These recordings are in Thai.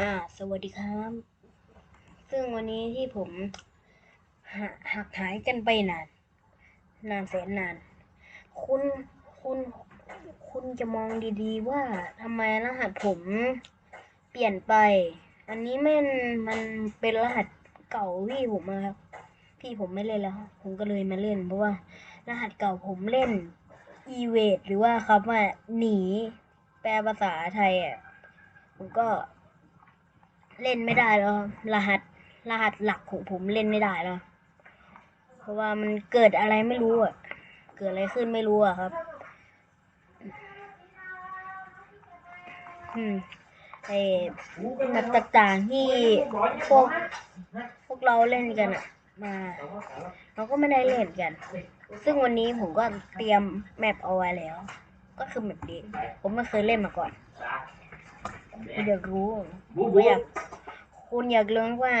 อ่า สวัสดีครับ ซึ่งวันนี้ที่ผมห,หักหายกันไปนาน นานแสนนาน คุณคุณคุณจะมองดีๆ ว่าทำไมรหัสผมเปลี่ยนไป อันนี้มันมันเป็นรหัสเก่าพี่ผมอะครับพี่ผมไม่เล่นแล้ว ผมก็เลยมาเล่น เพราะว่า รหัสเก่าผมเล่น e v a d หรือว่าคำว่าหนี แปลภาษาไทยอะผมก็ เล่นไม่ได้แล้วรหัสรหัสหลักของผมเล่นไม่ได้แล้ว เพราะว่ามันเกิดอะไรไม่รู้อะ เกิดอะไรขึ้นไม่รู้อะครับ อืมไอ้แบบต่างๆที่พวกพวกเราเล่นกันอะ มาเราก็ไม่ได้เล่นกัน ซึ่งวันนี้ผมก็เตรียมแมปเอาไว้แล้ว ก็คือแมปนี้ผมไม่เคยเล่นมาก่อน อยากรู้คุณอยากคุณอยากรู้ว่า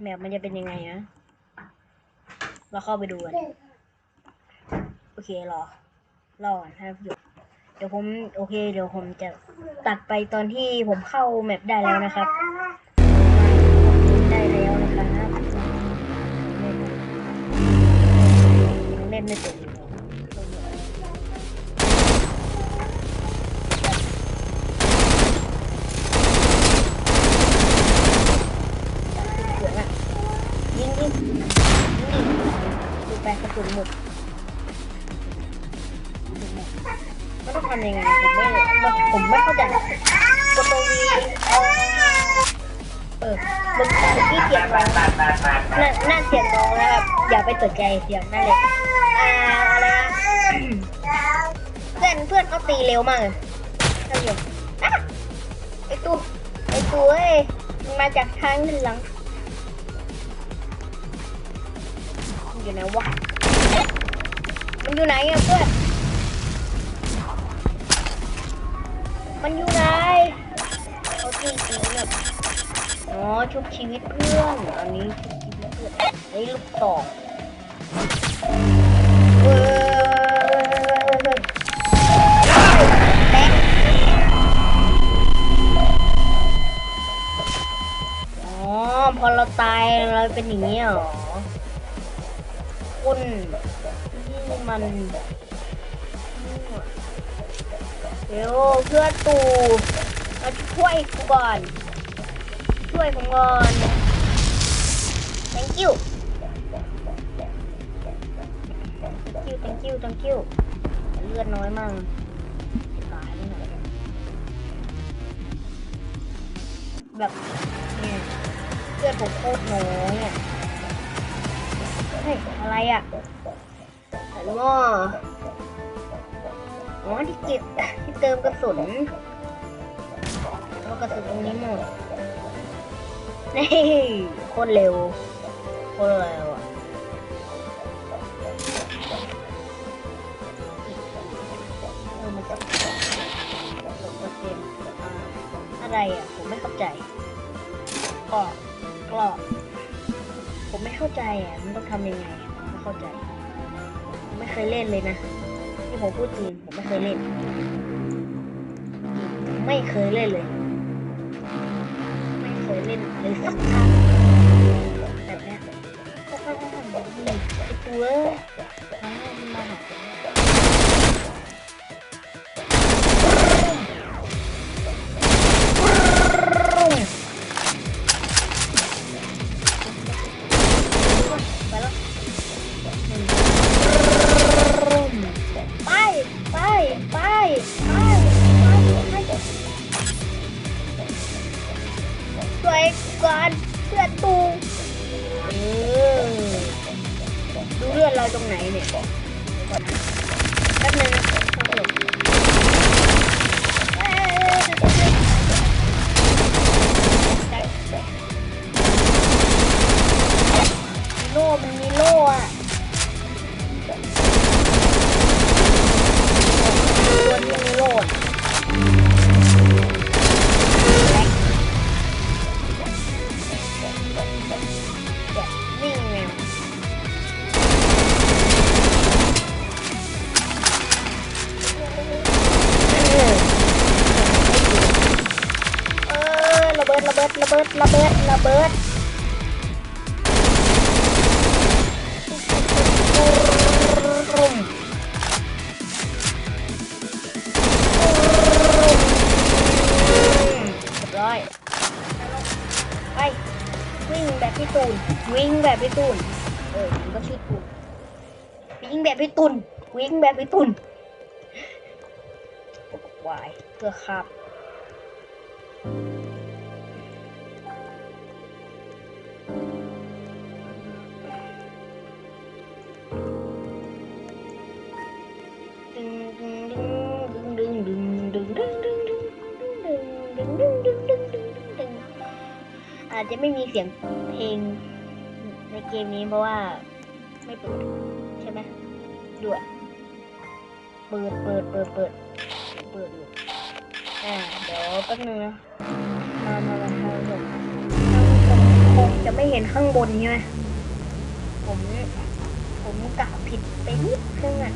แมปมันจะเป็นยังไงนะเราเข้าไปดูกันโอเครอรอก่อนครับเดี๋ยวเดี๋ยวผมโอเค เดี๋ยวผมจะตัดไปตอนที่ผมเข้าแมปได้แล้วนะครับได้แล้วนะครับยังเล่นไม่เป็นอยู่สวยอะยิงยิงยิงดิดู ไปกระสุนหมดมันต้องทำยังไงผมไม่ผมไม่เข้าใจกดตัววีเออเออเมื่อกี้เสียงน้องน่าน่าเสียงน้องนะครับอย่าไปสนใจเสียงนั่นเลยอ่าอะไรนะเพื่อนเพื่อนเขาตีเร็วมากเลยท่านผู้ชมอะไอตัวไอตัวเอ้ยมันมาจากทางด้านหลัง อยู่ไหนวะ มันอยู่ไหนอะเพื่อน มันอยู่ไหนเขาตีตีแบบอ๋อชุบชีวิตเพื่อน อันนี้ชุบชีวิตเพื่อนไอ้ลูกตอกเว้ยอ๋อพอเราตายเราเป็นอย่างนี้เหรอ คุณนี่มันเดี๋ยวเพื่อนตูมาช่วยกูก่อน ช่วยผมก่อน thank you thank you thank you thank you เลือดน้อยมากตายไหนแบบเนี่ยเลือดผมโคตรน้อยอะ เฮ้ยอะไรอะอะไรวะอ๋อที่เก็บที่เติมกระสุนเอากระสุนตรงนี้หมดนี่โคตรเร็วโคตรเร็วอะเออมันจะเปอร์เซ็นต์อะไรอะ ผมไม่เข้าใจก็ก็ ผมไม่เข้าใจอะมันต้องทำยังไงผมไม่เข้าใจ ผมไม่เคยเล่นเลยนะที่ผมพูดจริงผมไม่เคยเล่น ไม่เคยเล่นเลย ไม่เคยเล่นเลยสักครั้งแบบนี้ก็ค่อยๆทำแบบนี้ไอ้ตัวอ้าวมันมาหา พี่ตุนเออมันก็ชื่อตุนยิงแบบพี่ตุนวิ่งแบบพี่ตุนวายเพื่อครับอาจจะไม่มีเสียงเพลง ในเกมนี้เพราะว่าไม่เปิด ใช่ไหมด่วนเปิดเปิดเปิดเปิดเปิดอ่าเดี๋ยวแป๊บนึงนะมามามาทางผมคงจะไม่เห็นข้างบนใช่ไหมผม ผมกะผิดไปนิดนึงอะ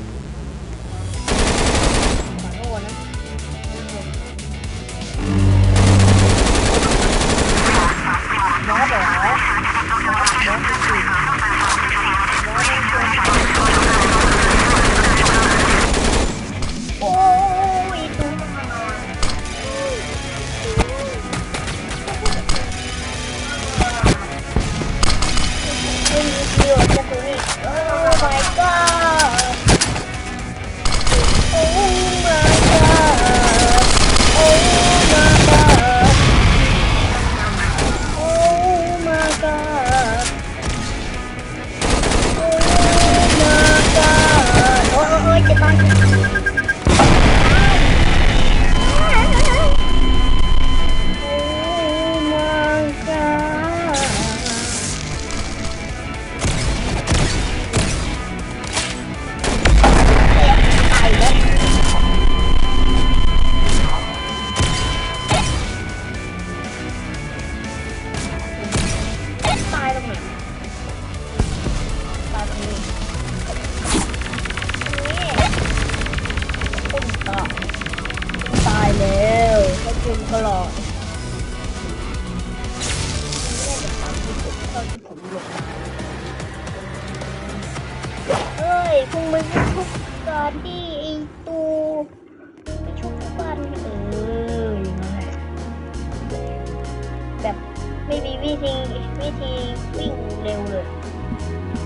วิธีวิธีวิ่งเร็วเลย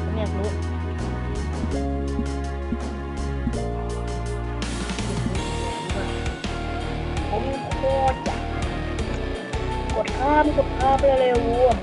ผมอยากรู้ผมโคตรอจะกดข้ามกดข้ามเร็วๆ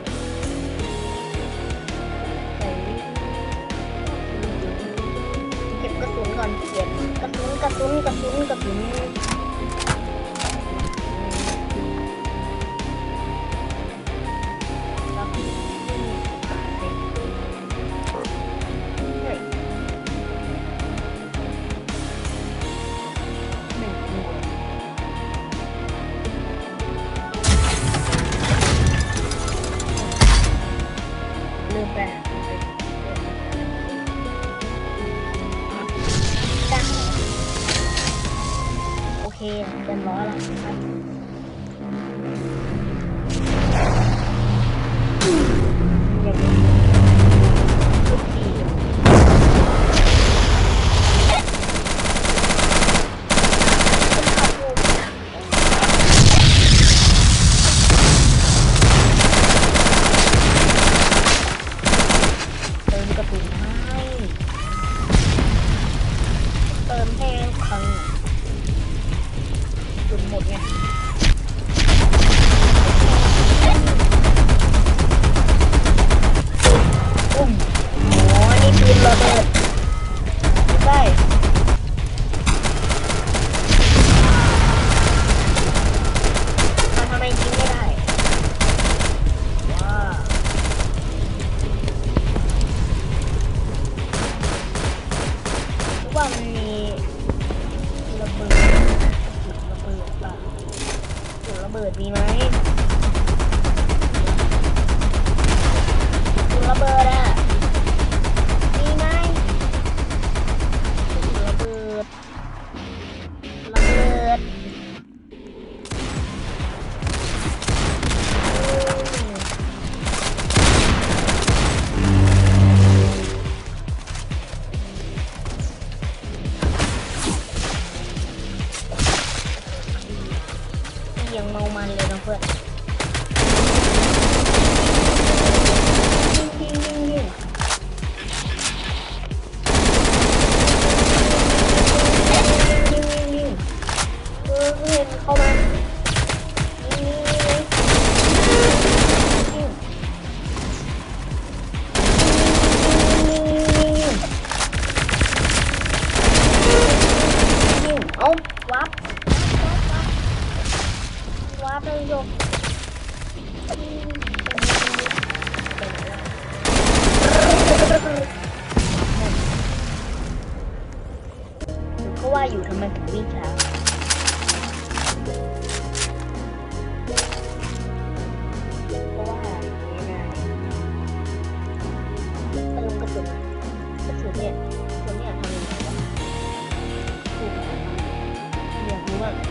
ว่าอยู่ทำไมถึงวิ่งช้าเพราะว่าไม่ได้อารมณ์กระสุนกระสุนเนี่ยกระสุนเนี่ยทำยังไงวะถูกไหมอยากรู้ว่ากร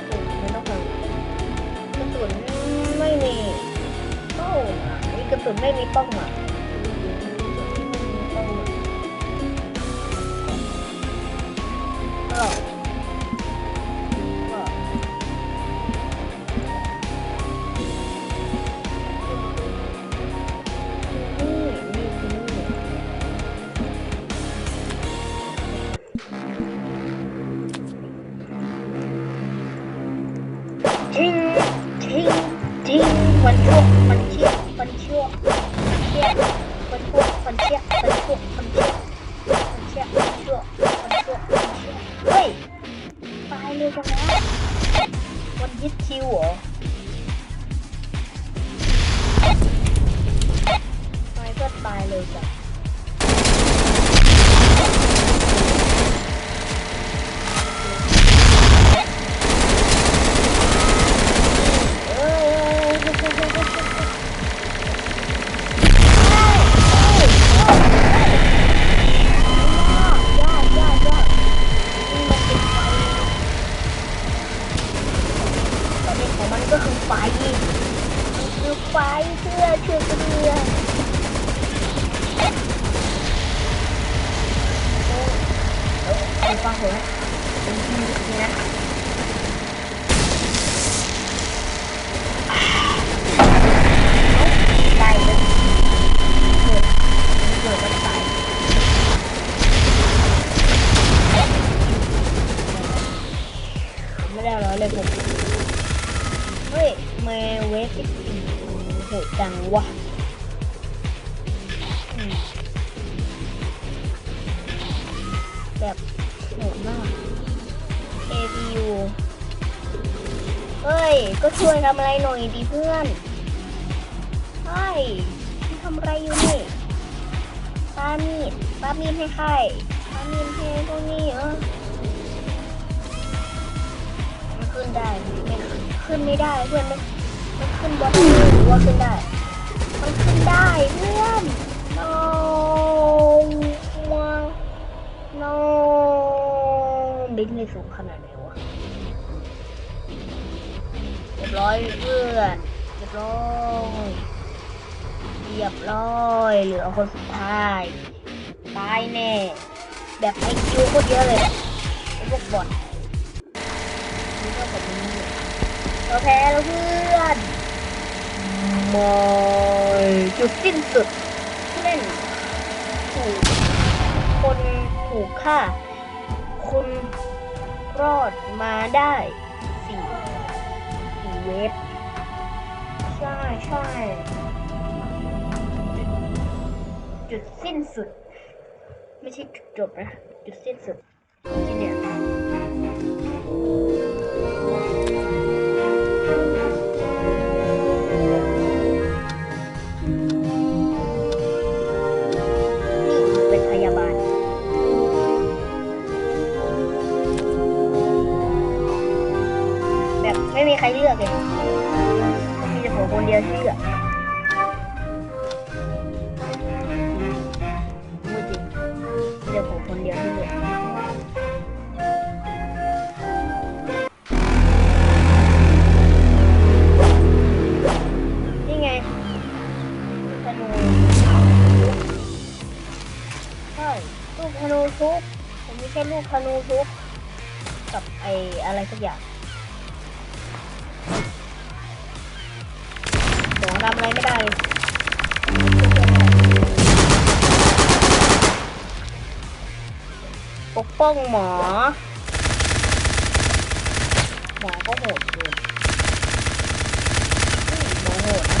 ะสุนมันต้องทำกระสุนไม่มีป้ยกระสุนไม่มีป้าหมา เลยผม เฮ้ยเมเวฟอีโหดจังวะแบบโหดมาก ABU เฮ้ย ก็ช่วยทำอะไรหน่อยดีเพื่อนเฮ้ยที่ทำอะไรอยู่นี่ปามีดปามีดให้ใครปามีดให้พวกนี้เหรอ ขึ้นได้ม่ขึ้นขึ้นไม่ได้เพื่อนมันมันขึ้นบอทหรือว่าขึ้นได้ มันขึ้นได้เพื่อน no no บินไม่สูงขนาดไหนวะเรียบร้อยเพื่อนเรียบร้อยเรียบร้อยเหลือคนสุดท้ายตายแน่แบบไอคิวโคตรเยอะเลยไอพวกบอท เราแพ้แล้วเพื่อนมอยจุดสิ้นสุดผู้เล่นถูกคนถูกฆ่า คุณรอดมาได้สี่สี่เวฟใช่ใช่จุดสิ้นสุด ไม่ใช่จุดจบนะ จุดสิ้นสุดที่เนี่ย อะไรสักอย่างอะไรไม่ได้ปกป้องหมอ หมอก็โหดเกินหมอโหดนะ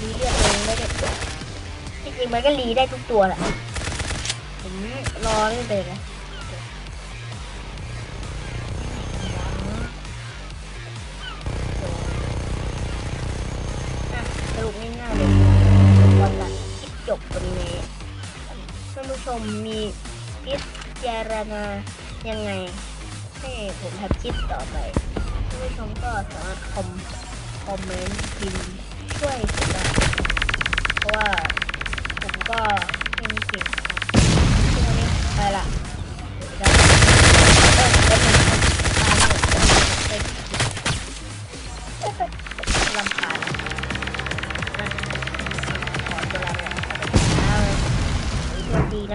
รีเลือดเองได้เด็ดจริงๆมันก็รีได้ทุกตัวแหละผมรอนี่เลยนะ ชมมีพิจารณายังไง ให้ผมทำคลิปต่อไปท่านผู้ชมก็สามารถคอมคอมเมนต์พิมพ์ช่วยผมได้เพราะว่าผมก็ไม่มีเก่งนะครับช่วงนี้ไปละเดี๋ยว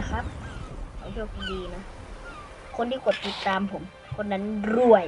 นะครับขอโชคดีนะ คนที่กดติดตามผม คนนั้นรวย